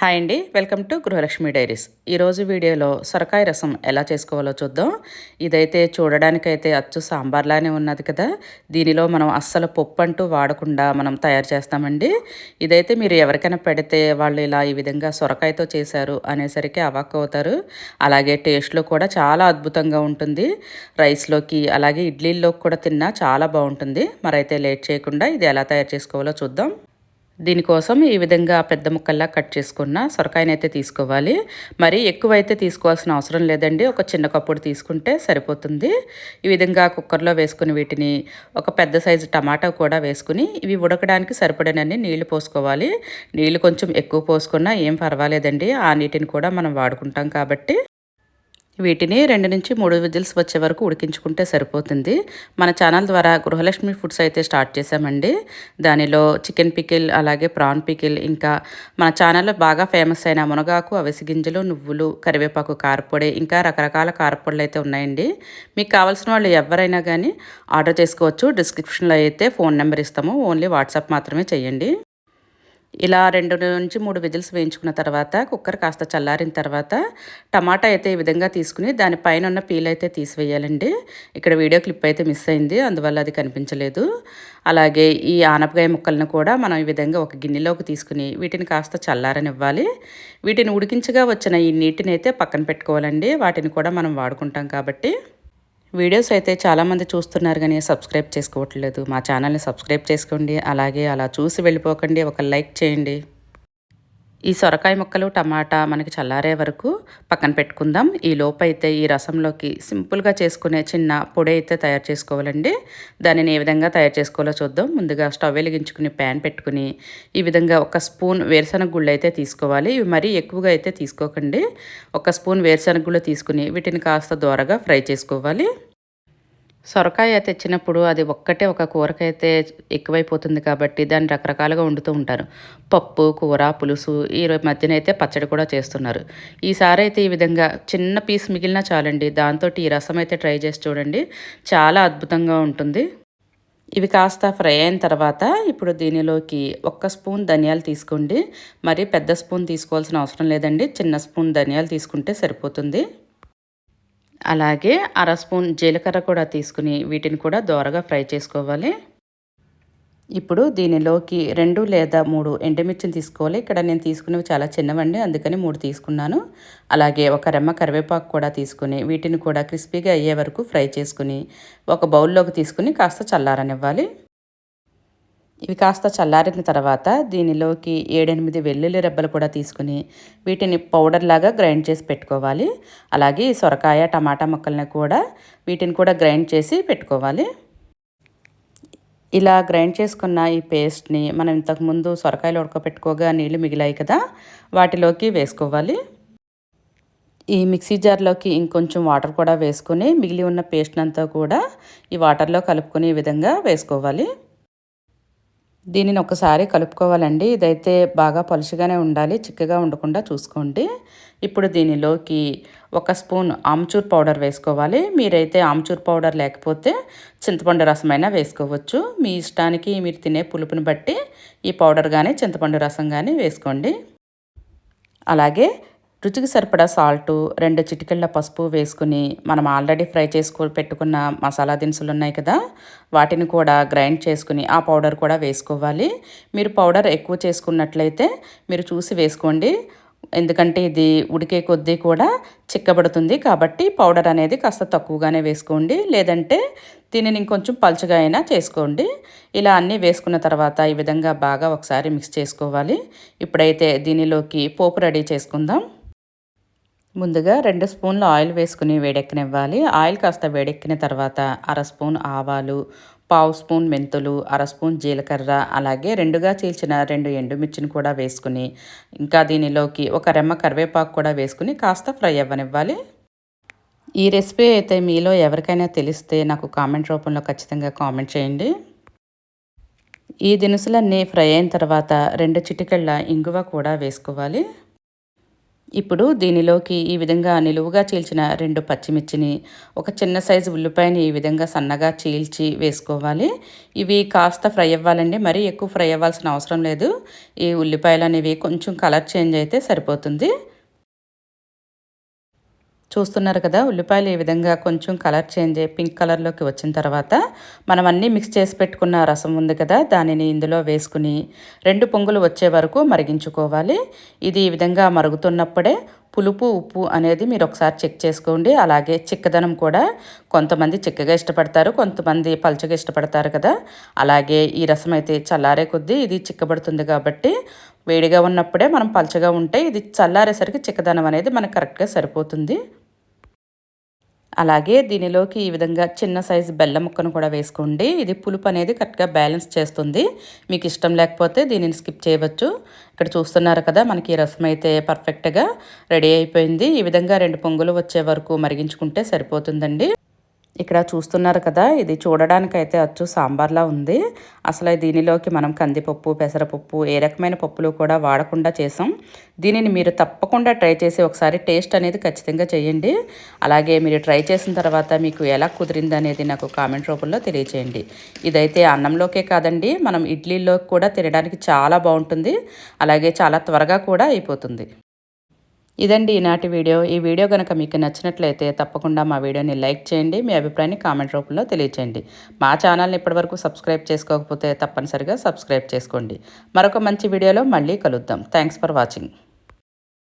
Hi అండి. Welcome to Gruhalakshmi diaries. ఈరోజు వీడియోలో సొరకాయ రసం ఎలా చేసుకోవాలో చూద్దాం. ఇదైతే చూడడానికైతే అచ్చు సాంబార్లానే ఉన్నది కదా. దీనిలో మనం అస్సలు పప్పు అంటూ వాడకుండా మనం తయారు చేస్తామండి. ఇదైతే మీరు ఎవరికైనా పెడితే వాళ్ళు ఇలా ఈ విధంగా సొరకాయతో చేశారు అనేసరికి అవాక్ అవుతారు. అలాగే టేస్ట్లో కూడా చాలా అద్భుతంగా ఉంటుంది. రైస్లోకి అలాగే ఇడ్లీల్లోకి కూడా తిన్నా చాలా బాగుంటుంది. మరైతే లేట్ చేయకుండా ఇది ఎలా తయారు చేసుకోవాలో చూద్దాం. దీనికోసం ఈ విధంగా పెద్ద ముక్కల్లా కట్ చేసుకున్న సొరకాయనైతే తీసుకోవాలి. మరి ఎక్కువైతే తీసుకోవాల్సిన అవసరం లేదండి. ఒక చిన్న కప్పుడు తీసుకుంటే సరిపోతుంది. ఈ విధంగా కుక్కర్లో వేసుకుని వీటిని ఒక పెద్ద సైజు టమాటా కూడా వేసుకుని ఇవి ఉడకడానికి సరిపడనని నీళ్ళు పోసుకోవాలి. నీళ్ళు కొంచెం ఎక్కువ పోసుకున్నా ఏం పర్వాలేదండి. ఆ నీటిని కూడా మనం వాడుకుంటాం కాబట్టి వీటిని రెండు నుంచి మూడు విజిల్స్ వచ్చే వరకు ఉడికించుకుంటే సరిపోతుంది. మన ఛానల్ ద్వారా గృహలక్ష్మి ఫుడ్స్ అయితే స్టార్ట్ చేశామండి. దానిలో చికెన్ పికిల్ అలాగే ప్రాన్ పికిల్ ఇంకా మన ఛానల్లో బాగా ఫేమస్ అయిన మునగాకు అవిసి గింజలు నువ్వులు కరివేపాకు కారపొడి ఇంకా రకరకాల కారపొడులు అయితే ఉన్నాయండి. మీకు కావాల్సిన వాళ్ళు ఎవరైనా కానీ ఆర్డర్ చేసుకోవచ్చు. డిస్క్రిప్షన్లో అయితే ఫోన్ నెంబర్ ఇస్తాము. ఓన్లీ వాట్సాప్ మాత్రమే చేయండి. ఇలా రెండు నుంచి మూడు విజిల్స్ వేయించుకున్న తర్వాత కుక్కర్ కాస్త చల్లారిన తర్వాత టమాటా అయితే ఈ విధంగా తీసుకుని దానిపైన ఉన్న పీల్ అయితే తీసివేయాలండి. ఇక్కడ వీడియో క్లిప్ అయితే మిస్ అయింది అందువల్ల అది కనిపించలేదు. అలాగే ఈ ఆనపకాయ ముక్కలను కూడా మనం ఈ విధంగా ఒక గిన్నెలోకి తీసుకుని వీటిని కాస్త చల్లారనివ్వాలి. వీటిని ఉడికించగా వచ్చిన ఈ నీటిని అయితే పక్కన పెట్టుకోవాలండి. వాటిని కూడా మనం వాడుకుంటాం కాబట్టి. వీడియోస్ అయితే చాలామంది చూస్తున్నారు కానీ సబ్స్క్రైబ్ చేసుకోవట్లేదు. మా ఛానల్ని సబ్స్క్రైబ్ చేసుకోండి. అలాగే అలా చూసి వెళ్ళిపోకండి. ఒక లైక్ చేయండి. ఈ సొరకాయ ముక్కలు టమాటా మనకి చల్లారే వరకు పక్కన పెట్టుకుందాం. ఈ లోపైతే ఈ రసంలోకి సింపుల్గా చేసుకునే చిన్న పొడి అయితే తయారు చేసుకోవాలండి. దానిని ఏ విధంగా తయారు చేసుకోవాలో చూద్దాం. ముందుగా స్టవ్ వెలిగించుకుని ప్యాన్ పెట్టుకుని ఈ విధంగా ఒక స్పూన్ వేరుశనగ గుళ్ళు అయితే తీసుకోవాలి. ఇవి మరీ ఎక్కువగా అయితే తీసుకోకండి. ఒక స్పూన్ వేరుశనగ గుళ్ళు తీసుకుని వీటిని కాస్త దూరగా ఫ్రై చేసుకోవాలి. సొరకాయ తెచ్చినప్పుడు అది ఒక్కటే ఒక కూరకైతే ఎక్కువైపోతుంది కాబట్టి దాన్ని రకరకాలుగా వండుతూ ఉంటారు. పప్పు కూర పులుసు ఈ మధ్యన అయితే పచ్చడి కూడా చేస్తున్నారు. ఈసారి అయితే ఈ విధంగా చిన్న పీస్ మిగిలినా చాలండి. దాంతో ఈ రసం అయితే ట్రై చేసి చూడండి. చాలా అద్భుతంగా ఉంటుంది. ఇవి కాస్త ఫ్రై అయిన తర్వాత ఇప్పుడు దీనిలోకి ఒక్క స్పూన్ ధనియాలు తీసుకోండి. మరి పెద్ద స్పూన్ తీసుకోవాల్సిన అవసరం లేదండి. చిన్న స్పూన్ ధనియాలు తీసుకుంటే సరిపోతుంది. అలాగే అర స్పూన్ జీలకర్ర కూడా తీసుకుని వీటిని కూడా దోరగా ఫ్రై చేసుకోవాలి. ఇప్పుడు దీనిలోకి రెండు లేదా మూడు ఎండుమిర్చిని తీసుకోవాలి. ఇక్కడ నేను తీసుకునేవి చాలా చిన్నవండి అందుకని మూడు తీసుకున్నాను. అలాగే ఒక రెమ్మ కరివేపాకు కూడా తీసుకుని వీటిని కూడా క్రిస్పీగా అయ్యే వరకు ఫ్రై చేసుకుని ఒక బౌల్లోకి తీసుకుని కాస్త చల్లారనివ్వాలి. ఇవి కాస్త చల్లారిన తర్వాత దీనిలోకి ఏడెనిమిది వెల్లుల్లి రెబ్బలు కూడా తీసుకుని వీటిని పౌడర్ లాగా గ్రైండ్ చేసి పెట్టుకోవాలి. అలాగే సొరకాయ టమాటా ముక్కల్ని కూడా వీటిని కూడా గ్రైండ్ చేసి పెట్టుకోవాలి. ఇలా గ్రైండ్ చేసుకున్న ఈ పేస్ట్ని మనం ఇంతకుముందు సొరకాయలు ఉడకపెట్టుకోగా నీళ్ళు మిగిలాయి కదా వాటిలోకి వేసుకోవాలి. ఈ మిక్సీ జార్లోకి ఇంకొంచెం వాటర్ కూడా వేసుకుని మిగిలి ఉన్న పేస్ట్ అంతా కూడా ఈ వాటర్లో కలుపుకునే విధంగా వేసుకోవాలి. దీనిని ఒకసారి కలుపుకోవాలండి. ఇదైతే బాగా పలుచగానే ఉండాలి. చిక్కగా ఉండకుండా చూసుకోండి. ఇప్పుడు దీనిలోకి ఒక స్పూన్ ఆమ్చూర్ పౌడర్ వేసుకోవాలి. మీరైతే ఆమ్చూర్ పౌడర్ లేకపోతే చింతపండు రసమైనా వేసుకోవచ్చు. మీ ఇష్టానికి మీరు తినే పులుపుని బట్టి ఈ పౌడర్ కానీ చింతపండు రసం కానీ వేసుకోండి. అలాగే రుచికి సరిపడా సాల్టు రెండు చిటికెళ్ళ పసుపు వేసుకుని మనం ఆల్రెడీ ఫ్రై చేసుకో పెట్టుకున్న మసాలా దినుసులు ఉన్నాయి కదా వాటిని కూడా గ్రైండ్ చేసుకుని ఆ పౌడర్ కూడా వేసుకోవాలి. మీరు పౌడర్ ఎక్కువ చేసుకున్నట్లయితే మీరు చూసి వేసుకోండి. ఎందుకంటే ఇది ఉడికే కొద్దీ కూడా చిక్కబడుతుంది కాబట్టి పౌడర్ అనేది కాస్త తక్కువగానే వేసుకోండి. లేదంటే దీనిని ఇంకొంచెం పలుచగా అయినా చేసుకోండి. ఇలా అన్నీ వేసుకున్న తర్వాత ఈ విధంగా బాగా ఒకసారి మిక్స్ చేసుకోవాలి. ఇప్పుడైతే దీనిలోకి పోపు రెడీ చేసుకుందాం. ముందుగా రెండు స్పూన్లు ఆయిల్ వేసుకుని వేడెక్కనివ్వాలి. ఆయిల్ కాస్త వేడెక్కిన తర్వాత అర స్పూన్ ఆవాలు పావు స్పూన్ మెంతులు అర స్పూన్ జీలకర్ర అలాగే రెండుగా చీల్చిన రెండు ఎండుమిర్చిని కూడా వేసుకుని ఇంకా దీనిలోకి ఒక రెమ్మ కరివేపాకు కూడా వేసుకుని కాస్త ఫ్రై అవ్వనివ్వాలి. ఈ రెసిపీ అయితే మీలో ఎవరికైనా తెలిస్తే నాకు కామెంట్ రూపంలో ఖచ్చితంగా కామెంట్ చేయండి. ఈ దినుసులన్నీ ఫ్రై అయిన తర్వాత రెండు చిటికెళ్ళ ఇంగువ కూడా వేసుకోవాలి. ఇప్పుడు దీనిలోకి ఈ విధంగా నిలువుగా చీల్చిన రెండు పచ్చిమిర్చిని ఒక చిన్న సైజు ఉల్లిపాయని ఈ విధంగా సన్నగా చీల్చి వేసుకోవాలి. ఇవి కాస్త ఫ్రై అవ్వాలండి. మరీ ఎక్కువ ఫ్రై అవ్వాల్సిన అవసరం లేదు. ఈ ఉల్లిపాయలు అనేవి కొంచెం కలర్ చేంజ్ అయితే సరిపోతుంది. చూస్తున్నారు కదా ఉల్లిపాయలు ఈ విధంగా కొంచెం కలర్ చేంజ్ అయ్యి పింక్ కలర్లోకి వచ్చిన తర్వాత మనం అన్నీ మిక్స్ చేసి పెట్టుకున్న రసం ఉంది కదా దానిని ఇందులో వేసుకుని రెండు పొంగులు వచ్చే వరకు మరిగించుకోవాలి. ఇది ఈ విధంగా మరుగుతున్నప్పుడే పులుపు ఉప్పు అనేది మీరు ఒకసారి చెక్ చేసుకోండి. అలాగే చిక్కదనం కూడా కొంతమంది చిక్కగా ఇష్టపడతారు కొంతమంది పలుచగా ఇష్టపడతారు కదా. అలాగే ఈ రసం అయితే చల్లారే కొద్దీ ఇది చిక్కబడుతుంది కాబట్టి వేడిగా ఉన్నప్పుడే మనం పలుచగా ఉంటే ఇది చల్లారేసరికి చిక్కదనం అనేది మనకు కరెక్ట్గా సరిపోతుంది. అలాగే దీనిలోకి ఈ విధంగా చిన్న సైజు బెల్లం ముక్కను కూడా వేసుకోండి. ఇది పులుపు అనేది కరెక్ట్గా బ్యాలెన్స్ చేస్తుంది. మీకు ఇష్టం లేకపోతే దీనిని స్కిప్ చేయవచ్చు. ఇక్కడ చూస్తున్నారు కదా మనకి రసం అయితే పర్ఫెక్ట్గా రెడీ అయిపోయింది. ఈ విధంగా రెండు పొంగులు వచ్చే వరకు మరిగించుకుంటే సరిపోతుందండి. ఇక్కడ చూస్తున్నారు కదా ఇది చూడడానికైతే అచ్చు సాంబార్లా ఉంది. అసలు దీనిలోకి మనం కందిపప్పు పెసరపప్పు ఏ రకమైన పప్పులు కూడా వాడకుండా చేసాం. దీనిని మీరు తప్పకుండా ట్రై చేసి ఒకసారి టేస్ట్ అనేది ఖచ్చితంగా చేయండి. అలాగే మీరు ట్రై చేసిన తర్వాత మీకు ఎలా కుదిరింది అనేది నాకు కామెంట్ రూపంలో తెలియచేయండి. ఇదైతే అన్నంలోకే కాదండి మనం ఇడ్లీలోకి కూడా తినడానికి చాలా బాగుంటుంది. అలాగే చాలా త్వరగా కూడా అయిపోతుంది. ఇదండి ఈనాటి వీడియో. ఈ వీడియో కనుక మీకు నచ్చినట్లయితే తప్పకుండా మా వీడియోని లైక్ చేయండి మీ అభిప్రాయాన్ని కామెంట్ రూపంలో తెలియచేయండి. మా ఛానల్ని ఇప్పటివరకు సబ్స్క్రైబ్ చేసుకోకపోతే తప్పనిసరిగా సబ్స్క్రైబ్ చేసుకోండి. మరొక మంచి వీడియోలో మళ్ళీ కలుద్దాం. Thanks for watching.